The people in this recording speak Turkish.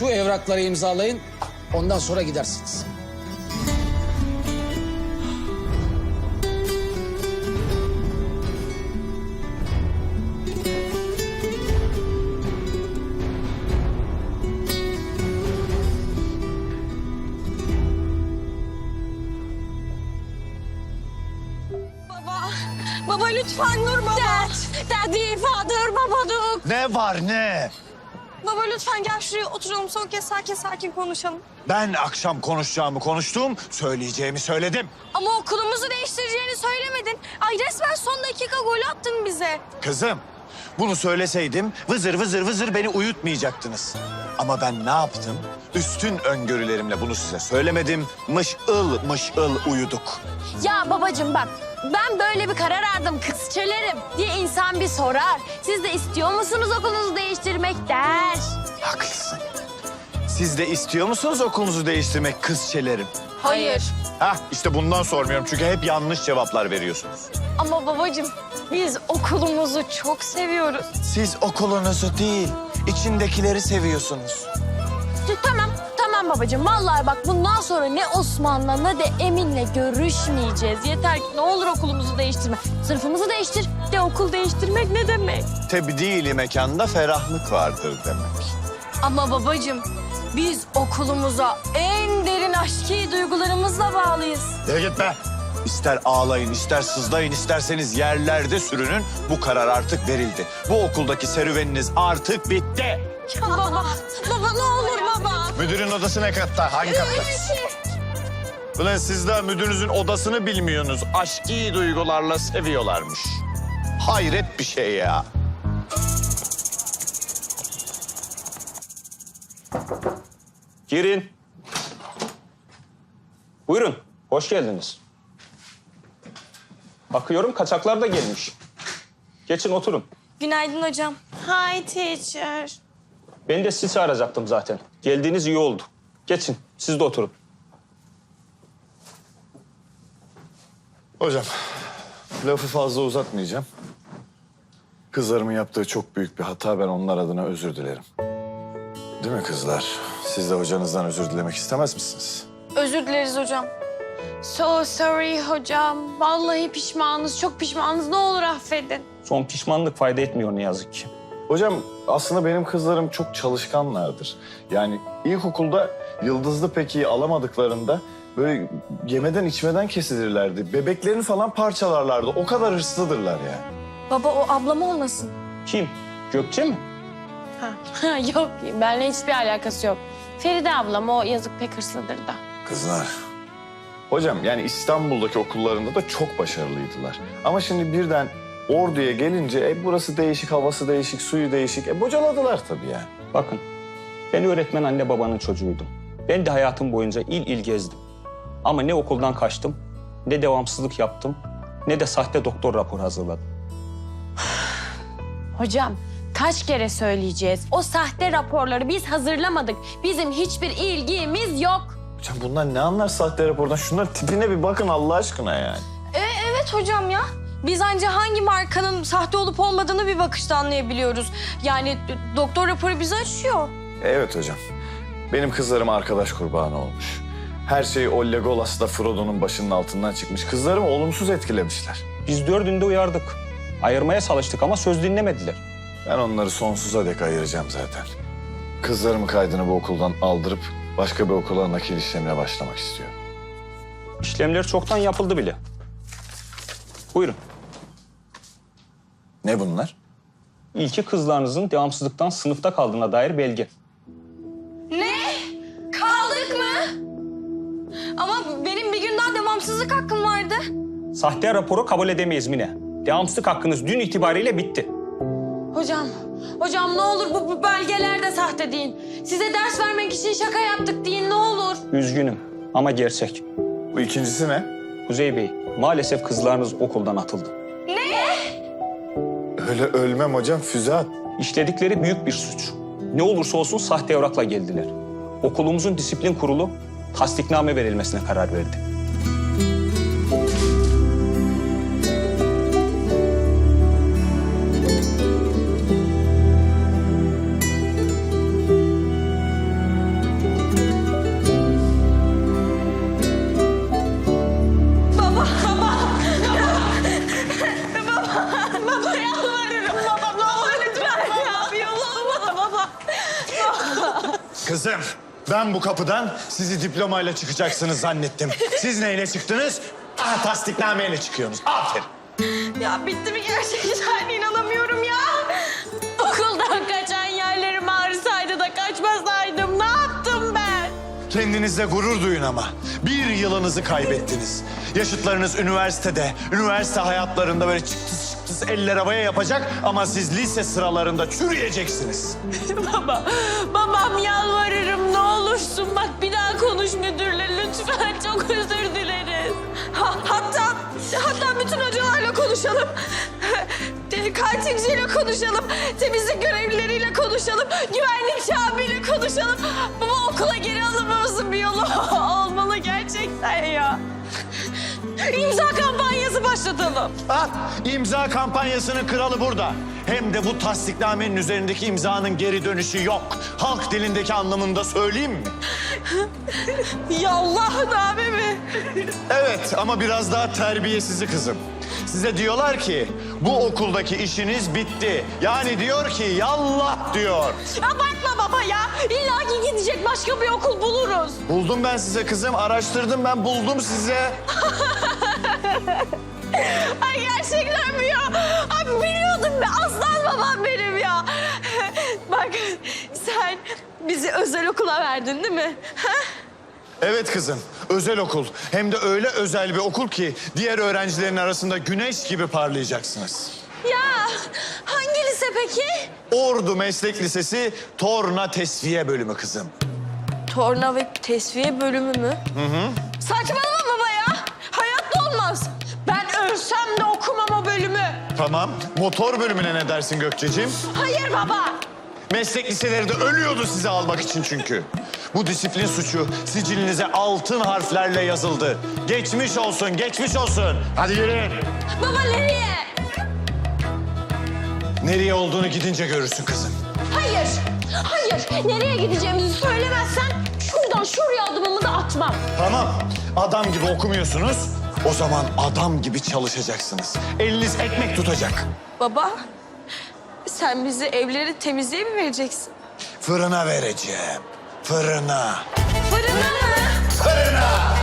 Şu evrakları imzalayın. Ondan sonra gidersiniz. Baba, baba lütfen dur baba. Dad, daddy, father, babaduk. Ne var ne? Baba lütfen gel şuraya oturalım son kez sakin sakin konuşalım. Ben akşam konuşacağımı konuştum, söyleyeceğimi söyledim. Ama okulumuzu değiştireceğini söylemedin. Ay resmen son dakika gol attın bize. Kızım, bunu söyleseydim vızır vızır vızır beni uyutmayacaktınız. Ama ben ne yaptım? Üstün öngörülerimle bunu size söylemedim. Mışıl mışıl uyuduk. Ya babacığım bak ben böyle bir karar aldım kızçelerim diye insan bir sorar. Siz de istiyor musunuz okulunuzu değiştirmek der. Haklısın. Siz de istiyor musunuz okulunuzu değiştirmek kızçelerim? Hayır. Hah işte bundan sormuyorum çünkü hep yanlış cevaplar veriyorsunuz. Ama babacığım biz okulumuzu çok seviyoruz. Siz okulunuzu değil, içindekileri seviyorsunuz. Tamam tamam babacığım vallahi bak bundan sonra ne Osman'la ne de Emin'le görüşmeyeceğiz. Yeter ki ne olur okulumuzu değiştirme. Sınıfımızı değiştir. De okul değiştirmek ne demek? Tebdili mekanda ferahlık vardır demek. Ama babacığım biz okulumuza en derin aşkı duygularımızla bağlıyız. Yere git be. İster ağlayın, ister sızlayın, isterseniz yerlerde sürünün. Bu karar artık verildi. Bu okuldaki serüveniniz artık bitti. baba, baba ne olur baba. Müdürün odası ne katta? Hangi katta? Ulan siz daha müdürünüzün odasını bilmiyorsunuz. Aşkı duygularla seviyorlarmış. Hayret bir şey ya. Girin. Buyurun, hoş geldiniz. Bakıyorum kaçaklar da gelmiş. Geçin oturun. Günaydın hocam. Hi teacher. Ben de sizi çağıracaktım zaten. Geldiğiniz iyi oldu. Geçin, siz de oturun. Hocam, lafı fazla uzatmayacağım. Kızlarımın yaptığı çok büyük bir hata. Ben onlar adına özür dilerim. Değil mi kızlar? Siz de hocanızdan özür dilemek istemez misiniz? Özür dileriz hocam. So sorry hocam. Vallahi pişmanız, çok pişmanız. Ne olur affedin. Son pişmanlık fayda etmiyor ne yazık ki. Hocam aslında benim kızlarım çok çalışkanlardır. Yani ilkokulda yıldızlı pekiyi alamadıklarında böyle yemeden içmeden kesilirlerdi. Bebeklerini falan parçalarlardı. O kadar hırslıdırlar yani. Baba o ablam olmasın. Kim? Gökçe mi? Ha, yok, benimle hiçbir alakası yok. Feride ablam o yazık pek hırslıdır da. Kızlar. Hocam yani İstanbul'daki okullarında da çok başarılıydılar. Ama şimdi birden Ordu'ya gelince e, burası değişik, havası değişik, suyu değişik. E bocaladılar tabii yani. Bakın, ben öğretmen anne babanın çocuğuydum. Ben de hayatım boyunca il il gezdim. Ama ne okuldan kaçtım, ne devamsızlık yaptım, ne de sahte doktor raporu hazırladım. Hocam kaç kere söyleyeceğiz? O sahte raporları biz hazırlamadık. Bizim hiçbir ilgimiz Hocam bunlar ne anlar sahte rapordan? Şunların tipine bir bakın Allah aşkına yani. Evet hocam ya. Biz anca hangi markanın sahte olup olmadığını bir bakışta anlayabiliyoruz. Yani doktor raporu bizi açıyor. Evet hocam. Benim kızlarım arkadaş kurbanı olmuş. Her şey o Legolas'la Frodo'nun başının altından çıkmış. Kızlarımı olumsuz etkilemişler. Biz dördünde uyardık. Ayırmaya çalıştık ama söz dinlemediler. Ben onları sonsuza dek ayıracağım zaten. Kızlarımın kaydını bu okuldan aldırıp başka bir okula nakil işlemine başlamak istiyorum. İşlemler çoktan yapıldı bile. Buyurun. Ne bunlar? İlki kızlarınızın devamsızlıktan sınıfta kaldığına dair belge. Kaldık mı? Ama benim bir gün daha devamsızlık hakkım vardı. Sahte raporu kabul edemeyiz Mine. Devamsızlık hakkınız dün itibariyle bitti. Hocam, hocam ne olur bu, bu belgeler de sahte deyin. Size ders vermek için şaka yaptık deyin ne olur. Üzgünüm ama gerçek. Bu ikincisi ne? Kuzey Bey, maalesef kızlarınız okuldan atıldı. Öyle ölmem hocam füze at. İşledikleri büyük bir suç. Ne olursa olsun sahte evrakla geldiler. Okulumuzun disiplin kurulu tasdikname verilmesine karar verdi. Ben bu kapıdan sizi diplomayla çıkacaksınız zannettim. Siz neyle çıktınız? Ah, tasdiknameyle çıkıyorsunuz. Aferin. Ya bitti mi gerçekten inanamıyorum ya. Okuldan kaçan yerlerim ağrısaydı da kaçmasaydım ne yaptım ben? Kendinizle gurur duyun ama. Bir yılınızı kaybettiniz. Yaşıtlarınız üniversitede, üniversite hayatlarında böyle çıktı çıktı eller havaya yapacak ama siz lise sıralarında çürüyeceksiniz. Baba, babam yalvarırım ne olursun bak bir daha konuş müdürle lütfen çok özür dileriz. Ha- hatta hatta bütün hocalarla konuşalım. Kantinciyle konuşalım. Temizlik görevlileriyle konuşalım. Güvenlikçi abiyle konuşalım. Baba okula geri alınmamızın bir yolu olmalı ya. İmza kampanyası başlatalım. Ah, imza kampanyasının kralı burada. Hem de bu tasdiknamenin üzerindeki imzanın geri dönüşü yok. Halk dilindeki anlamında söyleyeyim mi? Ya Allah'ın abi mi? Evet ama biraz daha terbiyesizi kızım. Size diyorlar ki bu okuldaki işiniz bitti. Yani diyor ki yallah diyor. Abartma baba ya. İlla ki gidecek başka bir okul buluruz. Buldum ben size kızım, araştırdım ben buldum size. Ay gerçekten mi ya? Abi biliyordum be aslan babam benim ya. Bak sen bizi özel okula verdin değil mi? Ha? Evet kızım, özel okul. Hem de öyle özel bir okul ki diğer öğrencilerin arasında güneş gibi parlayacaksınız. Ya hangi lise peki? Ordu Meslek Lisesi Torna Tesviye Bölümü kızım. Torna ve tesviye bölümü mü? Hı hı. Saçmalama Tamam, motor bölümüne ne dersin Gökçeciğim? Hayır baba. Meslek liseleri de ölüyordu sizi almak için çünkü. Bu disiplin suçu sicilinize altın harflerle yazıldı. Geçmiş olsun, geçmiş olsun. Hadi yürüyün. Baba nereye? Nereye olduğunu gidince görürsün kızım. Hayır. Hayır. Nereye gideceğimizi söylemezsen şuradan şuraya adımımı da atmam. Tamam, adam gibi okumuyorsunuz. O zaman adam gibi çalışacaksınız. Eliniz ekmek tutacak. Baba sen bizi evleri temizliğe mi vereceksin? Fırına vereceğim. Fırına. Fırına mı? Fırına.